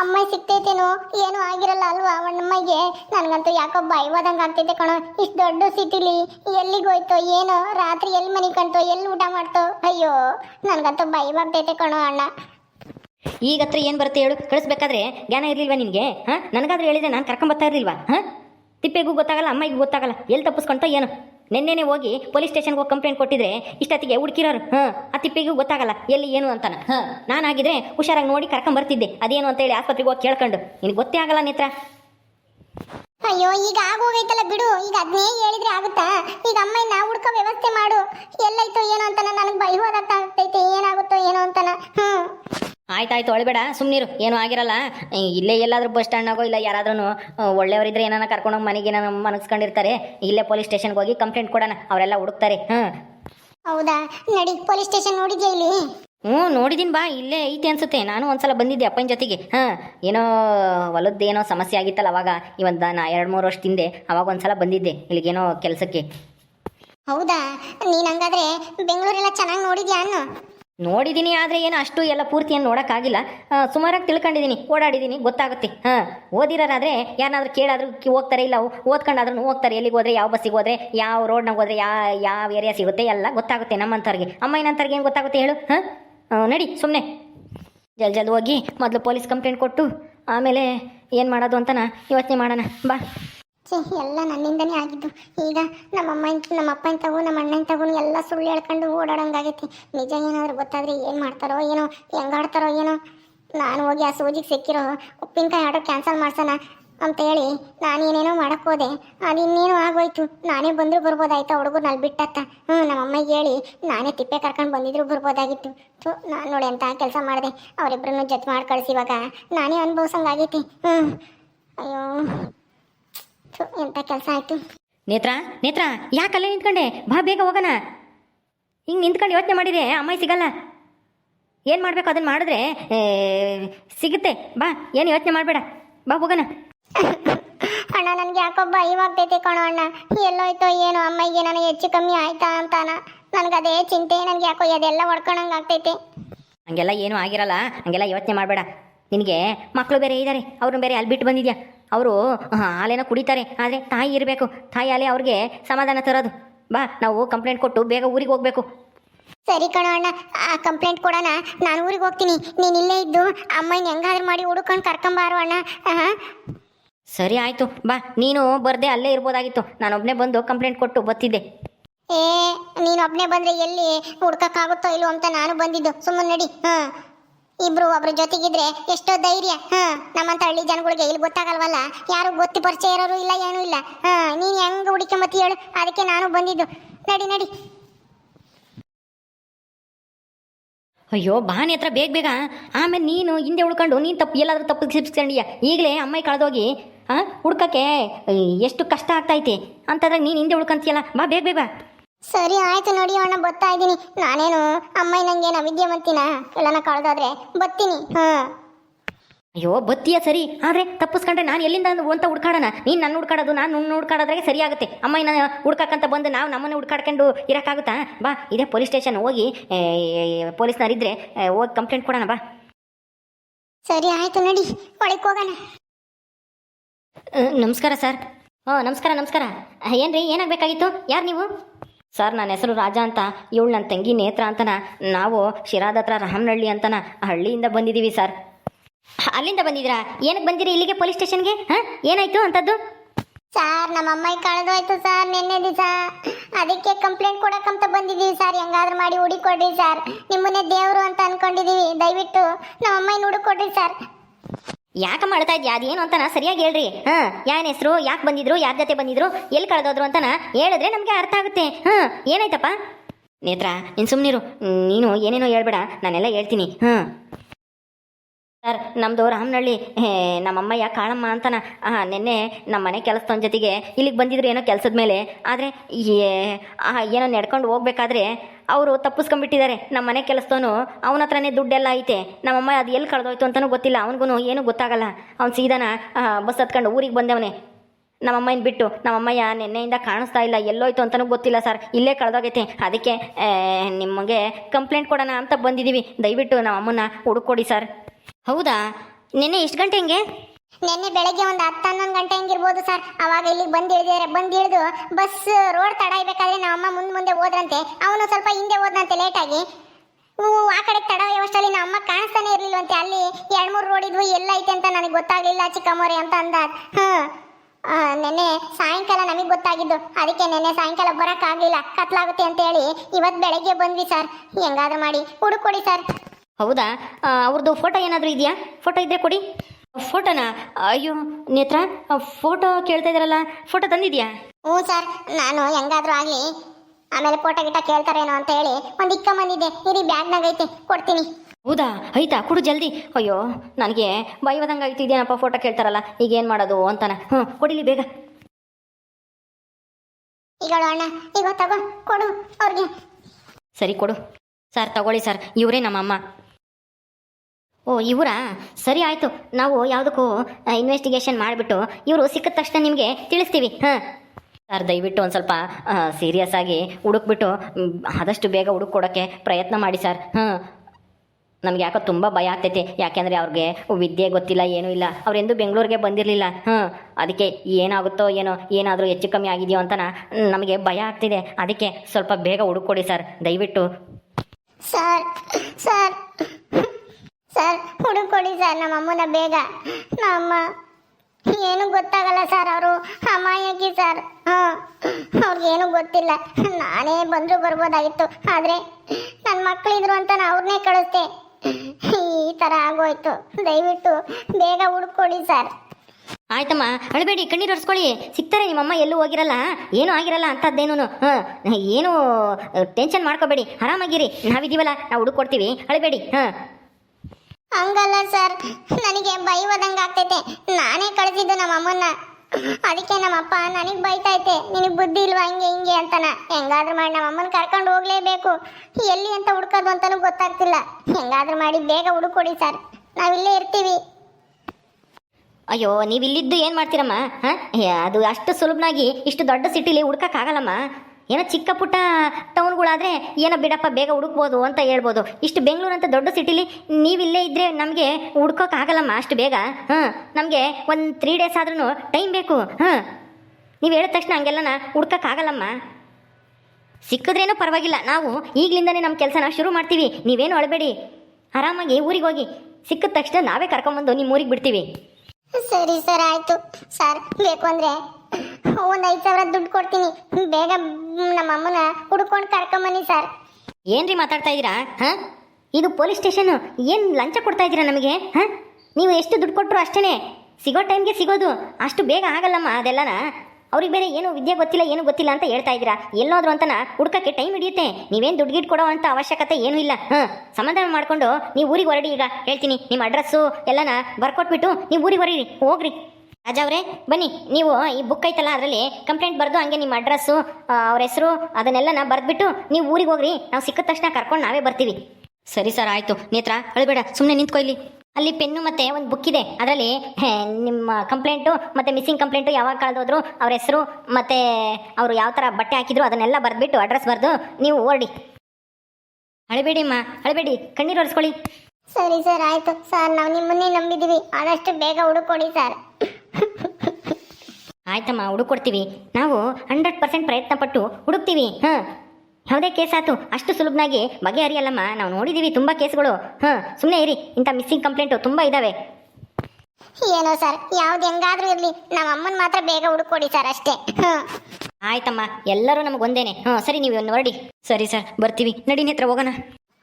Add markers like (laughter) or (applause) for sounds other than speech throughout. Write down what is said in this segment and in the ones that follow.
ಅಮ್ಮ ಸಿಕ್ತೈತೇನು ಏನೂ ಆಗಿರಲ್ಲ ಅಲ್ವಾ ಅವಣ್ಣಮ್ಮಗೆ ನನಗಂತೂ ಯಾಕೋ ಭಯವಾದಂಗೆ ಆಗ್ತೈತೆ ಕಣೋ. ಇಷ್ಟು ದೊಡ್ಡ ಸಿಟಿಲಿ ಎಲ್ಲಿಗೆ ಹೋಯ್ತೋ, ಏನೋ, ರಾತ್ರಿ ಎಲ್ಲಿ ಮನೆ ಕಂತೋ ಎಲ್ಲಿ ಊಟ ಮಾಡ್ತೋ? ಅಯ್ಯೋ, ನನಗಂತೂ ಭಯವಾಗ್ತೈತೆ ಕಣೋ ಅಣ್ಣ. ಈಗ ಹತ್ರ ಏನು ಬರುತ್ತೆ ಹೇಳು? ಕಳಿಸ್ಬೇಕಾದ್ರೆ ಜ್ಞಾನ ಇರಲಿಲ್ವಾ ನಿನಗೆ? ಹಾಂ? ನನಗಾದ್ರೆ ಹೇಳಿದೆ ನಾನು ಕರ್ಕೊಂಬರ್ತಾ ಇರಲಿಲ್ವಾ? ಹಾಂ? ತಿಪ್ಪೆಗೂ ಗೊತ್ತಾಗಲ್ಲ ಅಮ್ಮಿಗೂ ಗೊತ್ತಾಗಲ್ಲ. ಎಲ್ಲಿ ತಪ್ಪಿಸ್ಕೊಂತ ಏನು. ನಿನ್ನೆನೆ ಹೋಗಿ ಪೊಲೀಸ್ ಸ್ಟೇಷನ್ಗೆ ಹೋಗಿ ಕಂಪ್ಲೇಂಟ್ ಕೊಟ್ಟಿದ್ರೆ ಇಷ್ಟೊತ್ತಿಗೆ ಹುಡುಕಿರೋರು, ಹಾಂ ಆ ತಿಪ್ಪಿಗೂ ಗೊತ್ತಾಗಲ್ಲ, ಎಲ್ಲಿ ಏನು ಅಂತಾನ, ಹಾಂ, ನಾನಾಗಿದ್ರೆ ಹುಷಾರಾಗಿ ನೋಡಿ ಕರ್ಕೊಂಬರ್ತಿದ್ದೆ, ಅದೇನು ಅಂತ ಹೇಳಿ ಆಸ್ಪತ್ರೆಗೆ ಹೋಗಿ ಕೇಳ್ಕೊಂಡು. ನಿನಗೆ ಗೊತ್ತೇ ಆಗಲ್ಲ ನೇತ್ರ. ಅಯ್ಯೋ, ಈಗ ಆಗೋಗೈತಲ್ಲ ಬಿಡು, ಈಗ ಅದನ್ನೇ ಹೇಳಿದ್ರೆ ಆಗುತ್ತಾ? ಈಗ ಅಮ್ಮ ನಾ ಹುಡ್ಕೋ ವ್ಯವಸ್ಥೆ ಮಾಡು, ಎಲ್ಲೈತೋ ಏನೋ ಅಂತಾನೆ, ನನಗೆ ಭಯವಾದಂತ ಆಗ್ತೈತೆ ಏನಾಗುತ್ತೋ ಏನೋ ಅಂತಾನ ಹ್ಞೂ ಆಯ್ತಾಯ್ತು ಒಳಬೇಡ ಸುಮ್ಮನಿರು ಏನೂ ಆಗಿರಲ್ಲ. ಇಲ್ಲೇ ಎಲ್ಲಾದ್ರೂ ಬಸ್ ಸ್ಟ್ಯಾಂಡ್ನಾಗೋ ಇಲ್ಲ ಯಾರಾದ್ರೂ ಒಳ್ಳೆಯವರಿದ್ರೆ ಏನಾನ ಕರ್ಕೊಂಡೋಗಿ ಮನೆಗೆ ಏನೋ ಮನಸ್ಕೊಂಡಿರ್ತಾರೆ ಇಲ್ಲೇ ಪೊಲೀಸ್ ಸ್ಟೇಷನ್ಗೆ ಹೋಗಿ ಕಂಪ್ಲೇಂಟ್ ಕೊಡೋಣ ಅವರೆಲ್ಲ ಹುಡುಕ್ತಾರೆ. ಹಾಂ ಹೌದಾ? ನಡಿ ಪೊಲೀಸ್ ಸ್ಟೇಷನ್ ನೋಡಿದ್ಯಾ ಇಲ್ಲಿ? ಹ್ಞೂ ನೋಡಿದ್ದೀನಿ ಬಾ ಇಲ್ಲೇ ಐತಿ ಅನ್ಸುತ್ತೆ. ನಾನು ಒಂದ್ಸಲ ಬಂದಿದ್ದೆ ಅಪ್ಪನ ಜೊತೆಗೆ. ಹಾಂ ಏನೋ ಹೊಲದ್ದೇನೋ ಸಮಸ್ಯೆ ಆಗಿತ್ತಲ್ಲ ಅವಾಗ. ಇವತ್ತು ನಾ ಎರಡು ಮೂರು ವರ್ಷ ತಿಂದೆ ಅವಾಗ ಒಂದ್ಸಲ ಬಂದಿದ್ದೆ ಇಲ್ಲಿಗೇನೋ ಕೆಲಸಕ್ಕೆ. ಹೌದಾ? ನೀನು ಹಂಗಾದ್ರೆ ಬೆಂಗಳೂರೆಲ್ಲ ಚೆನ್ನಾಗಿ ನೋಡಿದ್ಯಾ ಅನ್ನು? ನೋಡಿದ್ದೀನಿ ಆದರೆ ಏನು ಅಷ್ಟು ಎಲ್ಲ ಪೂರ್ತಿ ಏನು ನೋಡೋಕ್ಕಾಗಿಲ್ಲ ಸುಮಾರಾಗಿ ತಿಳ್ಕೊಂಡಿದ್ದೀನಿ ಓಡಾಡಿದ್ದೀನಿ ಗೊತ್ತಾಗುತ್ತೆ. ಹಾಂ, ಓದಿರೋರಾದರೆ ಯಾರನ್ನಾದರೂ ಕೇಳಾದರೂ ಹೋಗ್ತಾರೆ ಇಲ್ಲ ಓದ್ಕೊಂಡಾದ್ರೂ ಹೋಗ್ತಾರೆ, ಎಲ್ಲಿಗೆ ಹೋದರೆ, ಯಾವ ಬಸ್ಸಿಗೆ ಹೋದರೆ, ಯಾವ ರೋಡ್ನಾಗ ಹೋದರೆ ಯಾವ ಯಾವ ಏರಿಯಾ ಸಿಗುತ್ತೆ, ಎಲ್ಲ ಗೊತ್ತಾಗುತ್ತೆ ನಮ್ಮಂಥವ್ರಿಗೆ. ಅಮ್ಮ ಏನಂತವ್ರಿಗೆ ಏನು ಗೊತ್ತಾಗುತ್ತೆ ಹೇಳು, ಹಾಂ? ನಡಿ ಸುಮ್ಮನೆ ಜಲ್ ಜಲ್ದಿ ಹೋಗಿ ಮೊದಲು ಪೊಲೀಸ್ ಕಂಪ್ಲೇಂಟ್ ಕೊಟ್ಟು, ಆಮೇಲೆ ಏನು ಮಾಡೋದು ಅಂತನ ಯೋಚನೆ ಮಾಡೋಣ, ಬಾ. ಎಲ್ಲ ನನ್ನಿಂದನೇ ಆಗಿದ್ದು. ಈಗ ನಮ್ಮಮ್ಮ ನಮ್ಮ ಅಪ್ಪನ ತಗೋ ನಮ್ಮ ಅಣ್ಣನ ತಗೋ ಎಲ್ಲ ಸುಳ್ಳು ಹೇಳ್ಕೊಂಡು ಓಡಾಡೋಂಗಾಗೈತಿ. ನಿಜ ಏನಾದ್ರು ಗೊತ್ತಾದ್ರೆ ಏನು ಮಾಡ್ತಾರೋ ಏನೋ ಹೆಂಗಾಡ್ತಾರೋ ಏನೋ. ನಾನು ಹೋಗಿ ಆ ಸೂಜಿಗೆ ಸಿಕ್ಕಿರೋ ಉಪ್ಪಿನಕಾಯಿ ಆರ್ಡರ್ ಕ್ಯಾನ್ಸಲ್ ಮಾಡ್ಸೋಣ ಅಂತ ಹೇಳಿ ನಾನು ಏನೇನೋ ಮಾಡಕ್ಕೆ ಹೋದೆ. ಅದು ಇನ್ನೇನು ಆಗೋಯ್ತು. ನಾನೇ ಬಂದರೂ ಬರ್ಬೋದಾಯ್ತಾ ಹುಡುಗರು ನಾಲ್ ಬಿಟ್ಟತ್ತ. ಹ್ಞೂ ನಮ್ಮ ಅಮ್ಮಗೆ ಹೇಳಿ ನಾನೇ ತಿಪ್ಪೆ ಕರ್ಕೊಂಡು ಬಂದಿದ್ರು ಬರ್ಬೋದಾಗಿತ್ತು. ಥು, ನಾನು ನೋಡಿ ಅಂತ ಕೆಲಸ ಮಾಡಿದೆ. ಅವರಿಬ್ಬರನ್ನು ಜೊತೆ ಮಾಡಿ ಕಳಿಸಿ ಇವಾಗ. ನಾನೇ ಅನುಭವಿಸಂಗಾಗೈತಿ. ಹ್ಞೂ ಅಯ್ಯೋ. ಎಂತ ಕೆಲಸ ಆಯ್ತು? ನೇತ್ರ ನೇತ್ರ ಯಾಕಲ್ಲೇ ನಿಂತ್ಕೊಂಡೆ? ಬಾ ಬೇಗ ಹೋಗೋಣ. ಹಿಂಗೆ ನಿಂತ್ಕೊಂಡು ಯೋಚನೆ ಮಾಡಿದ್ರೆ ಅಮ್ಮಾಯಿ ಸಿಗಲ್ಲ. ಏನು ಮಾಡಬೇಕು ಅದನ್ನು ಮಾಡಿದ್ರೆ ಸಿಗುತ್ತೆ. ಬಾ ಏನು ಯೋಚನೆ ಮಾಡಬೇಡ. ಬಾ ಹೋಗೋಣ. (laughs) ಅಣ್ಣ ನನಗೆ ಯಾಕೋ ಭಯವಾಗ್ತೈತೆ ಕಣೋ ಅಣ್ಣ. ಎಲ್ಲೋಯ್ತೋ ಏನು ಅಮ್ಮಗೆ ನನಗೆ ಹೆಚ್ಚು ಕಮ್ಮಿ ಆಯ್ತಾ ಅಂತಾನ. ನನಗೆ ಅದೇ ಚಿಂತೆ ನನಗೆ ಯಾಕೋ ಅದೆಲ್ಲ ಹೊಡ್ಕೊಳಂಗೆ ಆಗ್ತೈತೆ. ಹಂಗೆಲ್ಲ ಏನೂ ಆಗಿರಲ್ಲ. ಹಂಗೆಲ್ಲ ಯೋಚನೆ ಮಾಡಬೇಡ. ನಿನಗೆ ಮಕ್ಕಳು ಬೇರೆ ಇದ್ದಾರೆ ಅವ್ರನ್ನ ಬೇರೆ ಅಲ್ಲಿ ಬಿಟ್ಟು ಬಂದಿದ್ಯಾ? ಅವರು ಹಾಲೇನೋ ಕುಡಿತಾರೆ ಆದರೆ ತಾಯಿ ಇರಬೇಕು. ತಾಯಿ ಹಾಲೇ ಅವ್ರಿಗೆ ಸಮಾಧಾನ ತರೋದು. ಬಾ ನಾವು ಕಂಪ್ಲೇಂಟ್ ಕೊಟ್ಟು ಬೇಗ ಊರಿಗೆ ಹೋಗಬೇಕು. ಸರಿ ಕಣೋ ಅಣ್ಣ ಆ ಕಂಪ್ಲೇಂಟ್ ಕೊಡೋಣ. ನಾನು ಊರಿಗೆ ಹೋಗ್ತೀನಿ. ನೀನು ಇಲ್ಲೇ ಇದ್ದು ಅಮ್ಮನ ಹೆಂಗಾದ್ರೂ ಮಾಡಿ ಹುಡುಕೊಂಡು ಕರ್ಕೊಂಬಾರು ಅಣ್ಣ. ಸರಿ ಆಯಿತು. ಬಾ ನೀನು ಬರದೆ ಅಲ್ಲೇ ಇರ್ಬೋದಾಗಿತ್ತು. ನಾನೊಬ್ಬನೇ ಬಂದು ಕಂಪ್ಲೇಂಟ್ ಕೊಟ್ಟು ಬತ್ತಿದ್ದೆ. ಏ ನೀನು ಒಬ್ಬನೇ ಬಂದರೆ ಎಲ್ಲಿ ಹುಡ್ಕಕ್ಕಾಗುತ್ತೋ ಇಲ್ಲೋ ಅಂತ ನಾನು ಬಂದಿದ್ದು. ಸುಮ್ಮನೆ ನಡಿ. ಹಾಂ. ಇಬ್ರು ಒಬ್ರ ಜೊತೆಗಿದ್ರೆ ಎಷ್ಟೋ ಧೈರ್ಯ. ಹಾ, ನಮ್ಮಂತ ಹಳ್ಳಿ ಜನಗಳಿಗೆ ಇಲ್ಲಿ ಗೊತ್ತಾಗಲ್ವಲ್ಲ? ಯಾರು ಗೊತ್ತಿ ಪರಿಚಯ ಇರೋರು ಇಲ್ಲ, ಏನೂ ಇಲ್ಲ. ಹಾ, ನೀನು ಹೆಂಗ್ ಹುಡುಕೊಂಬತ್ತಿ ಹೇಳು. ಅದಕ್ಕೆ ನಾನು ಬಂದಿದ್ದು. ನಡಿ ನಡಿ. ಅಯ್ಯೋ ಬಾನಿ ಹತ್ರ ಬೇಗ ಬೇಗ. ಆಮೇಲೆ ನೀನು ಹಿಂದೆ ಉಳ್ಕೊಂಡು ನೀನು ತಪ್ಪು, ಎಲ್ಲಾದ್ರೂ ತಪ್ಪು ಸಿಪ್ಸ್ಕೊಂಡಿಯ ಈಗಲೇ ಅಮ್ಮಾಯಿ ಕಳೆದೋಗಿ ಹಾಂ ಹುಡ್ಕಕ್ಕೆ ಎಷ್ಟು ಕಷ್ಟ ಆಗ್ತೈತಿ. ಅಂತಂದ್ರೆ ನೀನು ಹಿಂದೆ ಉಳ್ಕೊಂತೀಯಲ್ಲ? ಬಾ, ಬೇಗ ಬೇಗ ಸರಿ ಆಯ್ತು ನೋಡಿ ಅಣ್ಣ ಬರ್ತಾ ಇದ್ದೀನಿ. ನಾನೇನು ಅಮ್ಮ ನಂಗೆ ನವಿದ್ಯ ಮಂತಿನ? ಎಲ್ಲನ ಕಳ್ದಾದ್ರೆ ಬರ್ತೀನಿ. ಹಾ. ಅಯ್ಯೋ ಬತ್ತೀಯ ಸರಿ? ಆದ್ರೆ ತಪ್ಪಿಸ್ಕೊಂಡ್ರೆ ನಾನು ಎಲ್ಲಿಂದ ಅಂತ ಹುಡ್ಕಾಡೋಣ? ನೀನು ನನ್ನ ಹುಡ್ಕಾಡೋದು ನಾನು ನಿನ್ನ ಹುಡ್ಕಾಡೋದ್ರಾಗೆ ಸರಿ ಆಗುತ್ತೆ ಅಮ್ಮಯ್ಯನ ಹುಡ್ಕಾಕಂತ ಬಂದು ನಾವು ನಮ್ಮನ್ನ ಹುಡ್ಕಾಡ್ಕೊಂಡು ಇರೋಕ್ಕಾಗುತ್ತಾ? ಬಾ ಇದೇ ಪೊಲೀಸ್ ಸ್ಟೇಷನ್ ಹೋಗಿ ಪೊಲೀಸ್ನವರಿದ್ರೆ ಹೋಗಿ ಕಂಪ್ಲೇಂಟ್ ಕೊಡೋಣ ಬಾ. ಸರಿ ಆಯ್ತು ನೋಡಿ. ಒಳಗೆ ಹೋಗೋಣ. ನಮಸ್ಕಾರ ಸರ್. ಹಾಂ ನಮಸ್ಕಾರ ನಮಸ್ಕಾರ. ಏನ್ರಿ ಏನಾಗಬೇಕಾಗಿತ್ತು? ಯಾರು ನೀವು? ಸರ್, ನನ್ನ ಹೆಸರು ರಾಜ ಅಂತ. ಇವಳು ನನ್ನ ತಂಗಿ ನೇತ್ರ ಅಂತನ. ನಾವು ಶಿರಾದ ಹತ್ರ ರಾಮನಹಳ್ಳಿ ಅಂತನ ಹಳ್ಳಿಯಿಂದ ಬಂದಿದ್ದೀವಿ ಸರ್. ಅಲ್ಲಿಂದ ಬಂದಿದ್ದೀರಾ? ಏನಕ್ಕೆ ಬಂದಿರಿ ಇಲ್ಲಿಗೆ ಪೊಲೀಸ್ ಸ್ಟೇಷನ್ಗೆ? ಹಾಂ? ಏನಾಯಿತು ಅಂಥದ್ದು? ಸರ್, ನಮ್ಮ ಅಮ್ಮಾಯಿ ಕಳೆದೋಯ್ತು ಸರ್ ನಿನ್ನೆ ದಿವಸ. ಅದಕ್ಕೆ ಕಂಪ್ಲೇಂಟ್ ಕೊಡಕ್ಕಂತ ಬಂದಿದ್ದೀವಿ ಸರ್. ಹೆಂಗಾದ್ರೂ ಮಾಡಿ ಹುಡುಕೊಡ್ರಿ ಸರ್. ನಿಮ್ಮನ್ನೇ ದೇವರು ಅಂತ ಅನ್ಕೊಂಡಿದೀವಿ ದಯವಿಟ್ಟು ನಮ್ಮ ಅಮ್ಮಾಯಿನ ಹುಡುಕೊಡ್ರಿ ಸರ್. ಯಾಕಮ್ಮ ಮಾಡ್ತಾ ಇದ್ಯಾ? ಅದೇನು ಅಂತನ ಸರಿಯಾಗಿ ಹೇಳ್ರಿ. ಹಾ, ಯಾನ್ ಹೆಸರು, ಯಾಕೆ ಬಂದಿದ್ರು, ಯಾರ ಜೊತೆ ಬಂದಿದ್ರು ಎಲ್ಲಿ ಕಳೆದೋದ್ರು ಅಂತನ ಹೇಳಿದ್ರೆ ನಮಗೆ ಅರ್ಥ ಆಗುತ್ತೆ. ಹಾ, ಏನಾಯ್ತಪ್ಪ? ನೇತ್ರ, ನೀನು ಸುಮ್ಮನಿರು ನೀನು ಏನೇನೋ ಹೇಳ್ಬೇಡ. ನಾನೆಲ್ಲ ಹೇಳ್ತೀನಿ. ಹಾಂ. ಸರ್ ನಮ್ಮದು ರಾಮನಳ್ಳಿ ಹೇ, ನಮ್ಮಮ್ಮಯ್ಯ ಕಾಳಮ್ಮ ಅಂತನ ನಿನ್ನೆ ನಮ್ಮ ಮನೆ ಕೆಲಸದವನ ಜೊತೆಗೆ ಇಲ್ಲಿಗೆ ಬಂದಿದ್ರು ಏನೋ ಕೆಲಸದ ಮೇಲೆ. ಆದರೆ ಏನೋ ನಡ್ಕೊಂಡು ಹೋಗ್ಬೇಕಾದ್ರೆ ಅವರು ತಪ್ಪಿಸ್ಕೊಂಡ್ಬಿಟ್ಟಿದ್ದಾರೆ. ನಮ್ಮ ಮನೆ ಕೆಲಸದವನು ಅವನ ಹತ್ರನೇ ದುಡ್ಡೆಲ್ಲ ಐತೆ. ನಮ್ಮಮ್ಮ ಅದು ಎಲ್ಲಿ ಕಳೆದೋಯ್ತು ಅಂತಲೂ ಗೊತ್ತಿಲ್ಲ. ಅವನಿಗೂ ಏನೂ ಗೊತ್ತಾಗಲ್ಲ. ಅವ್ನು ಸೀದಾನ ಬಸ್ ಹತ್ಕೊಂಡು ಊರಿಗೆ ಬಂದವನೇ. ನಮ್ಮಮ್ಮನ ಬಿಟ್ಟು ನಮ್ಮಮ್ಮಯ್ಯ ನಿನ್ನೆಯಿಂದ ಕಾಣಿಸ್ತಾ ಇಲ್ಲ. ಎಲ್ಲೋಯ್ತು ಅಂತಲೂ ಗೊತ್ತಿಲ್ಲ ಸರ್. ಇಲ್ಲೇ ಕಳೆದೋಗೈತೆ. ಅದಕ್ಕೆ ನಿಮಗೆ ಕಂಪ್ಲೇಂಟ್ ಕೊಡೋಣ ಅಂತ ಬಂದಿದ್ದೀವಿ ದಯವಿಟ್ಟು ನಮ್ಮಮ್ಮನ್ನ ಹುಡುಕೊಡಿ ಸರ್. ಹೌದಾ? ನಿನ್ನೆ ಎಷ್ಟು ಗಂಟೆ ಹಂಗೆ? ನಿನ್ನೆ ಬೆಳಗ್ಗೆ ಒಂದು ಹತ್ತು ಹನ್ನೊಂದು ಗಂಟೆ ಹಂಗಿರ್ಬೋದು ಸರ್ ಅವಾಗ ಇಲ್ಲಿಗೆ ಬಂದು ಇಳಿದಿದ್ದಾರೆ ಬಂದು ಇಳಿದು ಬಸ್ ರೋಡ್ ತಡ ಇಬೇಕಾದ್ರೆ ನಮ್ಮಮ್ಮ ಮುಂದೆ ಮುಂದೆ ಹೋದ್ರಂತೆ. ಅವನು ಸ್ವಲ್ಪ ಹಿಂದೆ ಹೋದಂತೆ ಲೇಟಾಗಿ ಆ ಕಡೆ ತಡ ವ್ಯವಸ್ಥೆಯಲ್ಲಿ ನಮ್ಮ ಅಮ್ಮ ಕಾಣಿಸ್ತಾನೆ ಇರ್ಲಿಲ್ವಂತೆ. ಅಲ್ಲಿ ಎರಡು ಮೂರು ರೋಡ್ ಇದ್ವು, ಎಲ್ಲ ಐತೆ ಅಂತ ನನಗೆ ಗೊತ್ತಾಗ್ಲಿಲ್ಲ ಚಿಕ್ಕಮ್ಮೋರೆ ಅಂತ ಅಂದ ಹಾಂ ನೆನ್ನೆ ಸಾಯಂಕಾಲ ನಮಗೆ ಗೊತ್ತಾಗಿದ್ದು. ಅದಕ್ಕೆ ನೆನ್ನೆ ಸಾಯಂಕಾಲ ಬರೋಕ್ಕಾಗಲಿಲ್ಲ ಕತ್ಲಾಗುತ್ತೆ ಅಂತ ಹೇಳಿ ಇವತ್ತು ಬೆಳಗ್ಗೆ ಬಂದ್ವಿ ಸರ್ ಹೆಂಗಾದ್ರೂ ಮಾಡಿ ಹುಡುಕೊಡಿ ಸರ್ ಹೌದಾ? ಅವ್ರದ್ದು ಫೋಟೋ ಏನಾದರೂ ಇದೆಯಾ? ಫೋಟೋ ಇದ್ದರೆ ಕೊಡಿ. ಫೋಟೋನಾ ಅಯ್ಯೋ ನೇತ್ರ ಫೋಟೋ ಕೇಳ್ತಾ ಇದ್ದಾರಲ್ಲ ಫೋಟೋ ತಂದಿದ್ಯಾ? ಹ್ಞೂ ಸರ್ ನಾನು ಹೆಂಗಾದ್ರೂ ಆಗಲಿ ಆಮೇಲೆ ಫೋಟೋ ಗಿಟ ಕೇಳ್ತಾರೇನೋ ಅಂತ ಹೇಳಿ ಒಂದು ಇಕ್ಕ ಬಂದಿದ್ದೆ ಇರಿ ಬ್ಯಾಗ್ನಾಗ ಐತೆ ಕೊಡ್ತೀನಿ. ಹೌದಾ? ಐತಾ? ಕೊಡು ಜಲ್ದಿ. ಅಯ್ಯೋ ನನಗೆ ಬೈವದಂಗೆ ಅಪ್ಪ ಫೋಟೋ ಕೇಳ್ತಾರಲ್ಲ ಈಗ ಏನು ಮಾಡೋದು ಅಂತಾನೆ. ಹ್ಞೂ ಕೊಡಿಲಿ ಬೇಗ. ಈಗ ಅಣ್ಣ ಈಗ ತಗೋ ಕೊಡು ಅವ್ರಿಗೆ. ಸರಿ ಕೊಡು. ಸರ್ ತಗೊಳ್ಳಿ ಸರ್ ಇವರೇ ನಮ್ಮಮ್ಮ. ಓ, ಇವರಾ? ಸರಿ ಆಯಿತು. ನಾವು ಯಾವುದಕ್ಕೂ ಇನ್ವೆಸ್ಟಿಗೇಷನ್ ಮಾಡಿಬಿಟ್ಟು ಇವರು ಸಿಕ್ಕಿದ ತಕ್ಷಣ ನಿಮಗೆ ತಿಳಿಸ್ತೀವಿ. ಹಾಂ. ಸರ್, ದಯವಿಟ್ಟು ಒಂದು ಸ್ವಲ್ಪ ಸೀರಿಯಸ್ ಆಗಿ ಹುಡುಕ್ಬಿಟ್ಟು ಆದಷ್ಟು ಬೇಗ ಹುಡುಕೊಡೋಕ್ಕೆ ಪ್ರಯತ್ನ ಮಾಡಿ ಸರ್. ಹಾಂ. ನಮ್ಗೆ ಯಾಕೋ ತುಂಬ ಭಯ ಆಗ್ತೈತೆ. ಯಾಕೆಂದರೆ ಅವ್ರಿಗೆ ವಿದ್ಯೆ ಗೊತ್ತಿಲ್ಲ, ಏನೂ ಇಲ್ಲ. ಅವರೆಂದು ಬೆಂಗಳೂರಿಗೆ ಬಂದಿರಲಿಲ್ಲ. ಹಾಂ. ಅದಕ್ಕೆ ಏನಾಗುತ್ತೋ ಏನೋ, ಏನಾದರೂ ಹೆಚ್ಚು ಕಮ್ಮಿ ಆಗಿದೆಯೋ ಅಂತ ನಮಗೆ ಭಯ ಆಗ್ತಿದೆ. ಅದಕ್ಕೆ ಸ್ವಲ್ಪ ಬೇಗ ಹುಡುಕೊಡಿ ಸರ್. ದಯವಿಟ್ಟು. ಸರ್ ಸರ್ ಸರ್, ಹುಡುಕೊಡಿ ಸರ್, ನಮ್ಮ ಅಮ್ಮನ ಬೇಗ. ನಮ್ಮ, ಏನು ಗೊತ್ತಾಗಲ್ಲ ಸರ್ ಅವರು. ಅಮಾಯಕಿ ಸರ್. ಹಾಂ ಅವ್ರಿಗೇನು ಗೊತ್ತಿಲ್ಲ. ನಾನೇ ಬಂದರೂ ಬರ್ಬೋದಾಗಿತ್ತು. ಆದರೆ ನನ್ನ ಮಕ್ಕಳಿದ್ರು ಅಂತ ನಾನು ಅವ್ರನ್ನೇ ಕಳಿಸ್ದೆ. ಈ ಥರ ಆಗೋಯ್ತು. ದಯವಿಟ್ಟು ಬೇಗ ಹುಡುಕೊಡಿ ಸರ್. ಆಯ್ತಮ್ಮ, ಅಳಬೇಡಿ, ಕಣ್ಣೀರು ಒರೆಸ್ಕೊಳ್ಳಿ. ಸಿಗ್ತಾರೆ ನಿಮ್ಮಮ್ಮ, ಎಲ್ಲೂ ಹೋಗಿರಲ್ಲ? ಏನೂ ಆಗಿರಲ್ಲ ಅಂಥದ್ದೇನು ಹಾಂ, ಏನು, ಟೆನ್ಷನ್ ಮಾಡ್ಕೋಬೇಡಿ. ಆರಾಮಾಗಿರಿ. ನಾವಿದ್ದೀವಲ್ಲ, ನಾವು ಹುಡುಕೊಡ್ತೀವಿ ಅಳಬೇಡಿ, ಹಾಂ. ಹಂಗಲ್ಲ ಸರ್. ನನಗೆ ಬೈವದಂಗ ಆಗ್ತೈತೆ. ನಾನೇ ಕಳಿಸಿದ್ದು ನಮ್ಮ ಅಮ್ಮನ್ನ. ಅದಕ್ಕೆ ನಮ್ಮಪ್ಪ ನನಗೆ ಬೈತೈತೆ ನಿನಗೆ ಬುದ್ಧಿ ಇಲ್ವಾ ಹಿಂಗೆ ಹಿಂಗೆ ಅಂತಾನ. ಹೆಂಗಾದ್ರೂ ಮಾಡಿ ನಮ್ಮ ಅಮ್ಮನ ಕರ್ಕೊಂಡು ಹೋಗ್ಲೇಬೇಕು. ಎಲ್ಲಿ ಅಂತ ಹುಡ್ಕೋದು ಅಂತಾನೂ ಗೊತ್ತಾಗ್ತಿಲ್ಲ. ಹೆಂಗಾದ್ರೂ ಮಾಡಿ ಬೇಗ ಹುಡುಕೊಡಿ ಸರ್. ನಾವಿಲ್ಲೇ ಇರ್ತೀವಿ. ಅಯ್ಯೋ ನೀವು ಇಲ್ಲಿದ್ದು ಏನು ಮಾಡ್ತೀರಮ್ಮ? ಅದು ಅಷ್ಟು ಸುಲಭನಾಗಿ ಇಷ್ಟು ದೊಡ್ಡ ಸಿಟಿಲಿ ಹುಡ್ಕಕ್ಕಾಗಲ್ಲಮ್ಮ? ಏನೋ ಚಿಕ್ಕ ಪುಟ್ಟ ಟೌನ್ಗಳಾದರೆ ಏನೋ ಬಿಡಪ್ಪ, ಬೇಗ ಹುಡುಕ್ಬೋದು ಅಂತ ಹೇಳ್ಬೋದು. ಇಷ್ಟು ಬೆಂಗಳೂರು ಅಂತ ದೊಡ್ಡ ಸಿಟಿಲಿ ನೀವಿಲ್ಲೇ ಇದ್ದರೆ ನಮಗೆ ಹುಡ್ಕೋಕ್ಕಾಗಲ್ಲಮ್ಮ ಅಷ್ಟು ಬೇಗ. ಹಾಂ ನಮಗೆ ಒಂದು ತ್ರೀ ಡೇಸ್ ಆದ್ರೂ ಟೈಮ್ ಬೇಕು. ಹಾಂ ನೀವು ಹೇಳಿದ ತಕ್ಷಣ ಹಂಗೆಲ್ಲನ ಹುಡ್ಕೋಕ್ಕಾಗಲ್ಲಮ್ಮ ಸಿಕ್ಕಿದ್ರೇನೂ ಪರವಾಗಿಲ್ಲ, ನಾವು ಈಗಲಿಂದನೇ ನಮ್ಮ ಕೆಲಸನ ಶುರು ಮಾಡ್ತೀವಿ. ನೀವೇನು ಅಳಬೇಡಿ. ಆರಾಮಾಗಿ ಊರಿಗೆ ಹೋಗಿ ಸಿಕ್ಕಿದ ತಕ್ಷಣ ನಾವೇ ಕರ್ಕೊಂಬಂದು ನಿಮ್ಮ ಊರಿಗೆ ಬಿಡ್ತೀವಿ. ಸರಿ ಸರ್, ಆಯಿತು. ಸರ್, ಬೇಕು ಅಂದ್ರೆ ಒಂದು ಐದು ಸಾವಿರ ದುಡ್ಡು ಕೊಡ್ತೀನಿ. ಬೇಗ ನಮ್ಮ ಅಮ್ಮನ ಹುಡ್ಕೊಂಡು ಕರ್ಕೊಂಬನ್ನಿ ಸರ್. ಏನ್ರಿ ಮಾತಾಡ್ತಾ ಇದ್ದೀರಾ? ಹಾಂ? ಇದು ಪೊಲೀಸ್ ಸ್ಟೇಷನ್. ಏನು ಲಂಚ ಕೊಡ್ತಾ ಇದೀರಾ ನಮಗೆ? ಹಾಂ? ನೀವು ಎಷ್ಟು ದುಡ್ಡು ಕೊಟ್ಟರು ಅಷ್ಟೇ ಸಿಗೋ ಟೈಮ್ಗೆ ಸಿಗೋದು. ಅಷ್ಟು ಬೇಗ ಆಗಲ್ಲಮ್ಮ ಅದೆಲ್ಲನ. ಅವ್ರಿಗೆ ಬೇರೆ ಏನು ವಿದ್ಯೆ ಗೊತ್ತಿಲ್ಲ, ಏನು ಗೊತ್ತಿಲ್ಲ ಅಂತ ಹೇಳ್ತಾ ಇದೀರಾ ಎಲ್ಲೋದ್ರು ಅಂತನ ಹುಡ್ಕಕ್ಕೆ ಟೈಮ್ ಹಿಡಿಯುತ್ತೆ. ನೀವೇನು ದುಡ್ಡು ಗಿಡ್ ಕೊಡೋ ಅಂತ ಅವಶ್ಯಕತೆ ಏನೂ ಇಲ್ಲ. ಹಾಂ? ಸಮಾಧಾನ ಮಾಡಿಕೊಂಡು ನೀವು ಊರಿಗೆ ಹೊರಡಿ ಈಗ. ಹೇಳ್ತೀನಿ, ನಿಮ್ಮ ಅಡ್ರೆಸ್ಸು ಎಲ್ಲನ ಬರ್ಕೊಟ್ಬಿಟ್ಟು ನೀವು ಊರಿಗೆ ಹೊರೀರಿ. ಹೋಗ್ರಿ. ರಾಜ ಅವರೇ ಬನ್ನಿ, ನೀವು ಈ ಬುಕ್ ಐತಲ್ಲ, ಅದರಲ್ಲಿ ಕಂಪ್ಲೇಂಟ್ ಬರೆದು ಹಂಗೆ ನಿಮ್ಮ ಅಡ್ರೆಸ್ಸು ಅವ್ರ ಹೆಸರು, ಅದನ್ನೆಲ್ಲನ ಬರೆದ್ಬಿಟ್ಟು ನೀವು ಊರಿಗೆ ಹೋಗ್ರಿ, ನಾವು ಸಿಕ್ಕಿದ ತಕ್ಷಣ ಕರ್ಕೊಂಡು ನಾವೇ ಬರ್ತೀವಿ. ಸರಿ ಸರ್, ಆಯಿತು. ನೇತ್ರ, ಅಳಬೇಡ ಸುಮ್ಮನೆ ನಿಂತ್ಕೊ ಇಲ್ಲಿ. ಅಲ್ಲಿ ಪೆನ್ನು ಮತ್ತೆ ಒಂದು ಬುಕ್ ಇದೆ. ಅದರಲ್ಲಿ ನಿಮ್ಮ ಕಂಪ್ಲೇಂಟು ಮತ್ತು ಮಿಸ್ಸಿಂಗ್ ಕಂಪ್ಲೇಂಟು ಯಾವಾಗ ಕಳೆದೋದ್ರು, ಅವ್ರ ಹೆಸರು, ಮತ್ತು ಅವರು ಯಾವ ಥರ ಬಟ್ಟೆ ಹಾಕಿದ್ರು, ಅದನ್ನೆಲ್ಲ ಬರೆದ್ಬಿಟ್ಟು ಅಡ್ರೆಸ್ ಬರೆದು ನೀವು ಓಡಿ ಅಳಬೇಡಿ ಅಮ್ಮ ಅಳಬೇಡಿ, ಕಣ್ಣೀರು ಒರೆಸ್ಕೊಳ್ಳಿ. ಸರಿ ಸರ್, ಆಯಿತು. ಸರ್, ನಾವು ನಿಮ್ಮನ್ನೇ ನಂಬಿದ್ದೀವಿ ಆದಷ್ಟು ಬೇಗ ಹುಡುಕೊಡಿ ಸರ್. ಆಯ್ತಮ್ಮ ಹುಡುಕೊಡ್ತೀವಿ ನಾವು ಹಂಡ್ರೆಡ್ ಪರ್ಸೆಂಟ್ ಪ್ರಯತ್ನ ಪಟ್ಟು ಹುಡುಕ್ತೀವಿ. ಹಾಂ. ಯಾವುದೇ ಕೇಸ್ ಆಯ್ತು ಅಷ್ಟು ಸುಲಭನಾಗಿ ಬಗೆಹರಿಯಲ್ಲಮ್ಮ. ನಾವು ನೋಡಿದ್ದೀವಿ ತುಂಬ ಕೇಸ್ಗಳು. ಹಾಂ ಸುಮ್ಮನೆ ಇರಿ. ಇಂಥ ಮಿಸ್ಸಿಂಗ್ ಕಂಪ್ಲೇಂಟು ತುಂಬ ಇದ್ದಾವೆ ಏನೋ ಸರ್ ಯಾವ್ದು ಹೆಂಗಾದ್ರೂ ಇರಲಿ. ನಮ್ಮ ಅಮ್ಮನ ಮಾತ್ರ ಬೇಗ ಹುಡುಕೊಡಿ ಸರ್ ಅಷ್ಟೇ. ಹಾ. ಆಯ್ತಮ್ಮ ಎಲ್ಲರೂ ನಮಗೆ ಒಂದೇನೆ. ಹಾಂ ಸರಿ ನೀವು ಒಂದು ಹೊರಡಿ. ಸರಿ ಸರ್ ಬರ್ತೀವಿ. ನಡಿ ಹತ್ರ ಹೋಗೋಣ.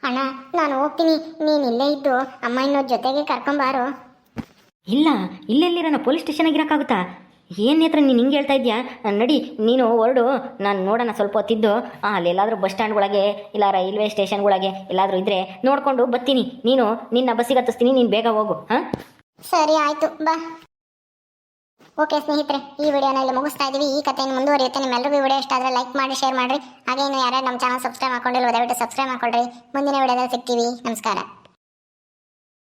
ಅಣ್ಣ ನಾನು ಹೋಗ್ತೀನಿ. ನೀನು ಇಲ್ಲೇ ಇದ್ದು ಅಮ್ಮ ಇನ್ನೋ ಜೊತೆಗೆ ಕರ್ಕೊಂಬಾರು ಇಲ್ಲ ಇಲ್ಲೆಲ್ಲಿರೋಣ ಪೊಲೀಸ್ ಸ್ಟೇಷನ್ ಇರೋಕ್ಕಾಗುತ್ತಾ ಏನು ಹತ್ರ ನೀನು ಹಿಂಗೆ ಹೇಳ್ತಾ ಇದೆಯಾ? ನಡಿ, ನೀನು ಹೊರಡು, ನಾನು ನೋಡೋಣ ಸ್ವಲ್ಪ ಹೊತ್ತಿದ್ದು. ಅಲ್ಲೆಲ್ಲಾದ್ರೂ ಬಸ್ ಸ್ಟ್ಯಾಂಡ್ಗಳಾಗೆ, ಇಲ್ಲ ರೈಲ್ವೆ ಸ್ಟೇಷನ್ಗಳಾಗೆ ಎಲ್ಲಾದರೂ ಇದ್ದರೆ ನೋಡಿಕೊಂಡು ಬರ್ತೀನಿ ನೀನು ನಿನ್ನ ಬಸ್ಸಿಗೆ ಹತ್ತಿಸ್ತೀನಿ, ನೀನು ಬೇಗ ಹೋಗು, ಹಾಂ? ಸರಿ, ಆಯಿತು, ಬಾ. ಓಕೆ ಸ್ನೇಹಿತರೆ, ಈ ವಿಡಿಯೋನ ಇಲ್ಲಿ ಮುಗಿಸ್ತಾ ಇದ್ದೀವಿ ಈ ಕಥೆಯನ್ನು ಮುಂದುವರಿಯುತ್ತೆ. ನಿಮ್ಮೆಲ್ಲರಿಗೂ ವಿಡಿಯೋ ಇಷ್ಟ ಆದರೆ ಲೈಕ್ ಮಾಡಿ, ಶೇರ್ ಮಾಡಿರಿ. ಹಾಗೆ ಇನ್ನು ಯಾರ್ಯಾರು ನಮ್ಮ ಚಾನಲ್ ಸಬ್ಸ್ಕ್ರೈಬ್ ಮಾಡ್ಕೊಂಡಿಲ್ಲ ದಯವಿಟ್ಟು ಸಬ್ಸ್ಕ್ರೈಬ್ ಮಾಡ್ಕೊಳ್ರಿ. ಮುಂದಿನ ವಿಡಿಯೋದಲ್ಲಿ ಸಿಗ್ತೀವಿ. ನಮಸ್ಕಾರ.